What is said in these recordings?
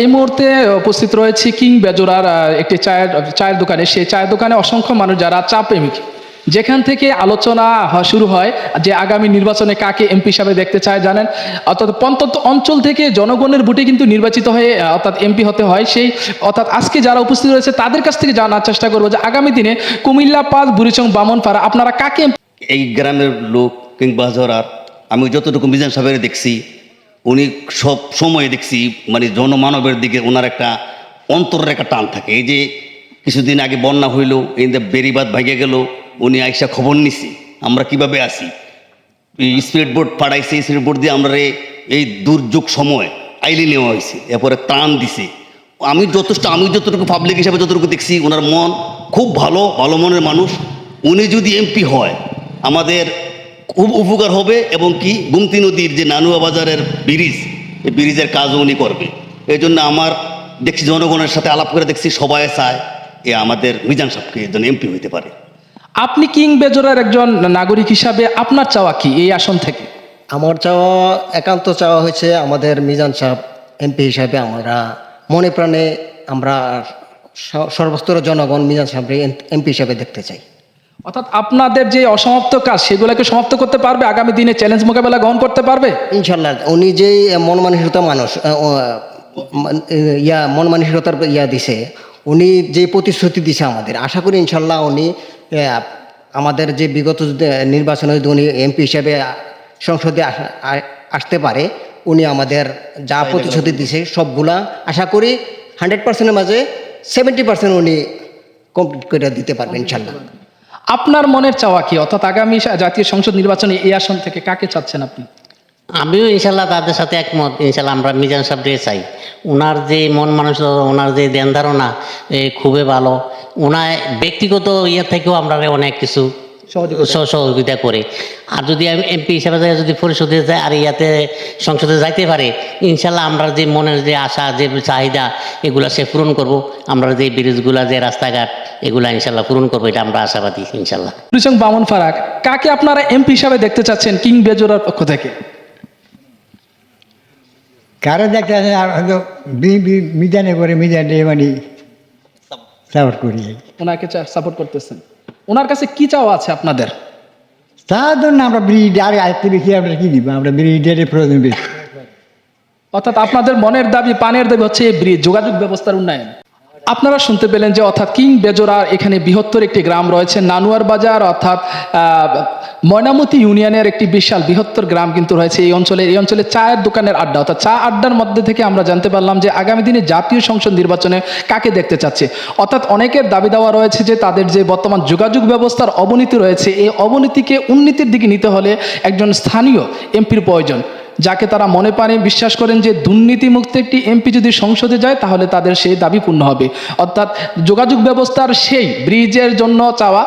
এই মুহূর্তে উপস্থিত রয়েছে কিং বেজোরার একটি চায়ের চায়ের দোকানে। সেই চায়ের দোকানে অসংখ্য মানুষ যারা চা প্রেমিক যেখান থেকে আলোচনা শুরু হয় যে আগামী নির্বাচনে কাকে এমপি হিসাবে দেখতে চায়, জানেন? অর্থাৎ প্রত্যন্ত অঞ্চল থেকে জনগণের ভোটে কিন্তু নির্বাচিত হয়ে অর্থাৎ এমপি হতে হয় সেই, অর্থাৎ আজকে যারা উপস্থিত রয়েছে, তাদের কাছ থেকে জানার চেষ্টা করব যে আগামী দিনে কুমিল্লা পাস বুড়িচং, বামনপাড়া আপনারা কাকে এই গ্রামের লোক কিংবা জরার আমি যতটুকু মিজান সাহেবের দেখছি উনি সব সময় দেখছি মানে জনমানবের দিকে ওনার একটা অন্তরের একটা টান থাকে। এই যে কিছুদিন আগে বন্যা হইল, এই বেরিবাদ ভাগে গেল, উনি আইসা খবর নিছি, আমরা কীভাবে আসি স্পিড বোর্ড পাঠাইছে স্পিড বোর্ড দিয়ে আমরা এই দুর্যোগ সময় আইলি নেওয়া হয়েছে এরপরে ত্রাণ দিছে। আমি যথেষ্ট, আমি যতটুকু পাবলিক হিসাবে যতটুকু দেখছি, ওনার মন খুব ভালো ভালো মনের মানুষ। উনি যদি এমপি হয়, আমাদের উপকার হবে এবং কি? গুমতি নদীর যে নানুয়া বাজারের ব্রিজ এই ব্রিজের কাজও উনি করবে। এই জন্য আমার দেখছি জনগণের সাথে আলাপ করে দেখছি সবাই চায় এ আমাদের মিজান সাহেবকে একজন এমপি হইতে পারে। আপনি কিং বেজোরার একজন নাগরিক হিসাবে আপনার চাওয়া কি এই আসন থেকে? আমার চাওয়া একান্ত চাওয়া হয়েছে আমাদের মিজান সাহেব এমপি হিসাবে আমরা মনে প্রাণে আমরা স- সর্বস্তরের জনগণ মিজান সাহেব এমপি হিসাবে দেখতে চাই। অর্থাৎ আপনাদের যে অসমাপ্ত কাজ সেগুলোকে সমাপ্ত করতে পারবে আগামী দিনে চ্যালেঞ্জ মোকাবেলা গ্রহণ করতে পারবে? ইনশাল্লাহ উনি যে মন মানসিকতা মানুষ আহ, ইয়া মন মানসিকতার ইয়া দিছে উনি যে প্রতিশ্রুতি দিছে আমাদের আশা করি ইনশাল্লাহ উনি আহ, আমাদের যে বিগত যে নির্বাচনে যদি উনি এমপি হিসাবে সংসদে আসা- আ- আসতে পারে উনি আমাদের যা প্রতিশ্রুতি দিছে সবগুলা আশা করি হান্ড্রেড পার্সেন্টের মাঝে সেভেন্টি পার্সেন্ট উনি কমপ্লিট করে দিতে পারবেন ইনশাল্লাহ। আপনার মনের চাওয়া কি? অর্থাৎ আগামী জাতীয় সংসদ নির্বাচনে এই আসন থেকে কাকে চাচ্ছেন আপনি? আমিও ইনশাল্লাহ তাদের সাথে একমত। ইনশাল্লাহ আমরা মিজান সাহেবকে চাই। ওনার যে মন মানুষ ওনার যে ধ্যান ধারণা এ, খুবই ভালো। ওনার ব্যক্তিগত ইয়ে থেকেও আমরা অনেক কিছু সহ- সহযোগিতা করে। আর যদি আমি এমপি হিসাবে যাই যদি পরিষদে যায় আর ইয়াতে সংসদে যাইতে পারে ইনশাল্লাহ আমরা যে মনের যে আশা যে চাহিদা এগুলা সে পূরণ করব। আমরা যে ব্রিজগুলা যে রাস্তাঘাট এগুলা ইনশাল্লাহ পূরণ করব এটা আমরা আশাবাদী ইনশাল্লাহ। রুচং বামন ফারাক কাকে আপনারা এমপি হিসাবে দেখতে চাচ্ছেন কিং বেজোরার পক্ষ থেকে? কারও দেখতে আসে আর হয়তো মিজানে করে মিজানে মানে সাপোর্ট করি। ওনাকে সাপোর্ট করতেছেন। ওনার কাছে কি চাওয়া আছে আপনাদের? তার জন্য আমরা ব্রিড আর আজকে বেশি আমরা কি দিব? আমরা ব্রিডের প্রয়োজন বেশি। অর্থাৎ আপনাদের মনের দাবি পানের দাবি হচ্ছে এই ব্রিজ যোগাযোগ ব্যবস্থার উন্নয়ন। আপনারা শুনতে পেলেন যে অর্থাৎ কিং বেজোরার এখানে বৃহত্তর একটি গ্রাম রয়েছে, নানুয়ার বাজার, অর্থাৎ ময়নামতি ইউনিয়নের একটি বিশাল বৃহত্তর গ্রাম কিন্তু রয়েছে এই অঞ্চলে এই অঞ্চলে চায়ের দোকানের আড্ডা, অর্থাৎ চা আড্ডার মধ্যে থেকে আমরা জানতে পারলাম যে আগামী দিনে জাতীয় সংসদ নির্বাচনে কাকে দেখতে চাচ্ছে। অর্থাৎ অনেকের দাবি দেওয়া রয়েছে যে তাদের যে বর্তমান যোগাযোগ ব্যবস্থার অবনতি রয়েছে, এই অবনতিকে উন্নতির দিকে নিতে হলে একজন স্থানীয় এমপির প্রয়োজন। যাকে তারা মনে প্রাণে বিশ্বাস করেন যে দুর্নীতিমুক্ত একটি এমপি যদি সংসদে যায়, তাহলে তাদের সেই দাবি পূর্ণ হবে। অর্থাৎ যোগাযোগ ব্যবস্থার সেই ব্রিজের জন্য চাওয়া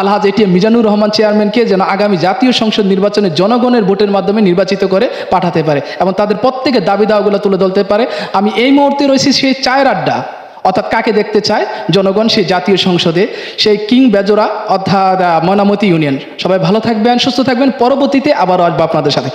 আলহাজ এটিএম মিজানুর রহমান চেয়ারম্যানকে যেন আগামী জাতীয় সংসদ নির্বাচনে জনগণের ভোটের মাধ্যমে নির্বাচিত করে পাঠাতে পারে এবং তাদের প্রত্যেকের দাবি দাওয়াগুলো তুলে ধরতে পারে। আমি এই মুহূর্তে রয়েছি সেই চায়ের আড্ডা, অর্থাৎ কাকে দেখতে চায় জনগণ সেই জাতীয় সংসদে, সেই কিং বেজোরা অর্থাৎ ময়নামতি ইউনিয়ন। সবাই ভালো থাকবেন, সুস্থ থাকবেন। পরবর্তীতে আবারও আসব আপনাদের সাথে।